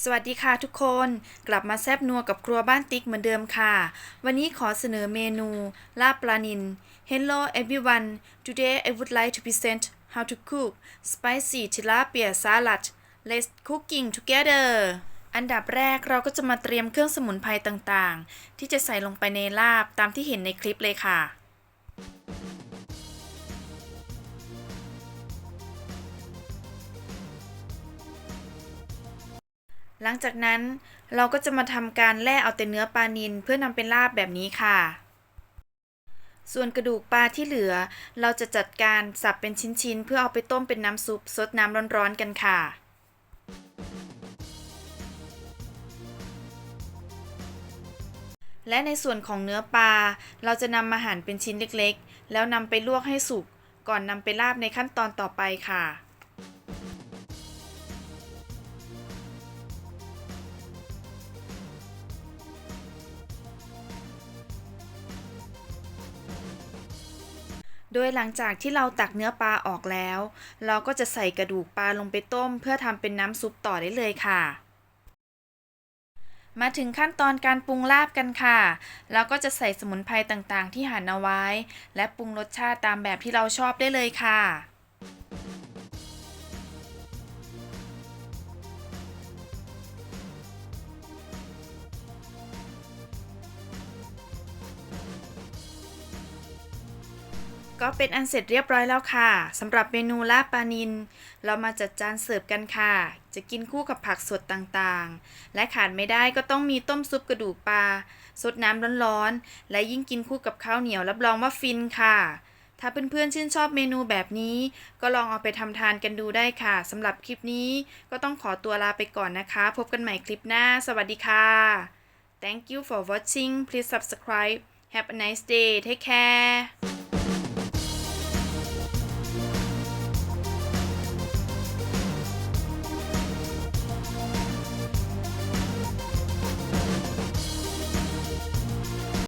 สวัสดีค่ะทุกคนกลับมาแซบนัวกับครัวบ้านติ๊กเหมือนเดิมค่ะ วันนี้ขอเสนอเมนูลาบปลานิน Hello everyone today I would like to present how to cook spicy tilapia salad let's cooking together อันดับแรกเราก็จะมาเตรียมเครื่องสมุนไพรต่างๆ ที่จะใส่ลงไปในลาบตามที่เห็นในคลิปเลยค่ะ หลังจากนั้นเราก็จะมาทำการแล่เอาแต่เนื้อปลานิลเพื่อนำเป็นลาบแบบนี้ค่ะ ส่วนกระดูกปลาที่เหลือ เราจะจัดการสับเป็นชิ้นๆ เพื่อเอาไปต้มเป็นน้ำซุปซดน้ำร้อนๆกันค่ะและในส่วนของเนื้อปลา เราจะนำมาหั่นเป็นชิ้นเล็กๆ แล้วนำไปลวกให้สุก ก่อนนำไปลาบในขั้นตอนต่อไปค่ะ โดยหลังจากที่เราตักเนื้อปลาออกแล้ว เราก็จะใส่กระดูกปลาลงไปต้ม เพื่อทำเป็นน้ำซุปต่อได้เลยค่ะ มาถึงขั้นตอนการปรุงลาบกันค่ะ เราก็จะใส่สมุนไพรต่างๆ ที่หั่นเอาไว้ และปรุงรสชาติตามแบบที่เราชอบได้เลยค่ะ ก็เป็นอันเสร็จเรียบร้อยแล้วค่ะสำหรับเมนูลาบปลานิน เรามาจัดจานเสิร์ฟกันค่ะ จะกินคู่กับผักสดต่างๆ และขาดไม่ได้ก็ต้องมีต้มซุปกระดูกปลาสดน้ำร้อนๆ และยิ่งกินคู่กับข้าวเหนียวรับรองว่าฟินค่ะ ถ้าเพื่อนๆชื่นชอบเมนูแบบนี้ ก็ลองเอาไปทำทานกันดูได้ค่ะสำหรับคลิปนี้ก็ต้องขอตัวลาไปก่อนนะคะ พบกันใหม่คลิปหน้า สวัสดีค่ะ Thank you for watching please subscribe have a nice day take care